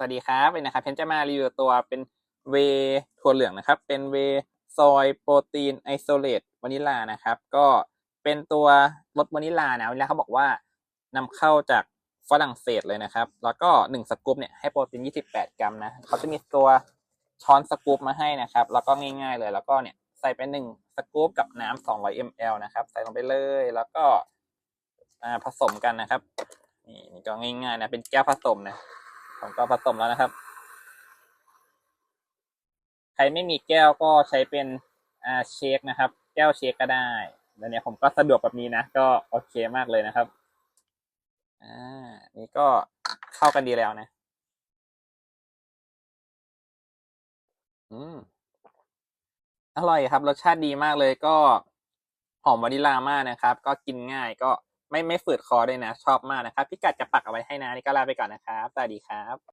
สวัสดีครับเป็นนะครับเพนจะมารีวิวตัวเป็นเวถั่วเหลืองนะครับ เป็นเวซอยโปรตีนไอโซเลตวานิลานะครับ ก็เป็นตัวรสวานิลานะวานิลาเขาบอกว่านำเข้าจากฝรั่งเศสเลยนะครับ แล้วก็หนึ่งสกู๊ปเนี่ยให้โปรตีน 28 กรัมนะเขาจะมีตัวช้อนสกู๊ปมาให้นะครับ แล้วก็ง่ายๆเลย แล้วก็เนี่ยใส่ไปหนึ่งสกู๊ปกับน้ำ200 ml นะครับ ใส่ลงไปเลย แล้วก็ผสมกันนะครับ นี่ก็ง่ายๆนะ เป็นแก้วผสมนะ ผมก็ผสมแล้วนะครับ ใครไม่มีแก้วก็ใช้เป็นอ่าเชคนะครับ แก้วเชคก็ได้แล้วเนี่ยผมก็สะดวกแบบนี้นะ ก็โอเคมากเลยนะครับ อ่า นี่ก็เข้ากันดีแล้วนะ อืม อร่อยครับ รสชาติดีมากเลยก็หอมวานิลลามากนะครับ ก็กินง่ายก็ ไม่ไม่ฝืดคอด้วยนะ ชอบมากนะครับ พิกัดจะปักเอาไว้ให้นะนี่ก็ลาไปก่อนนะครับสวัสดีครับ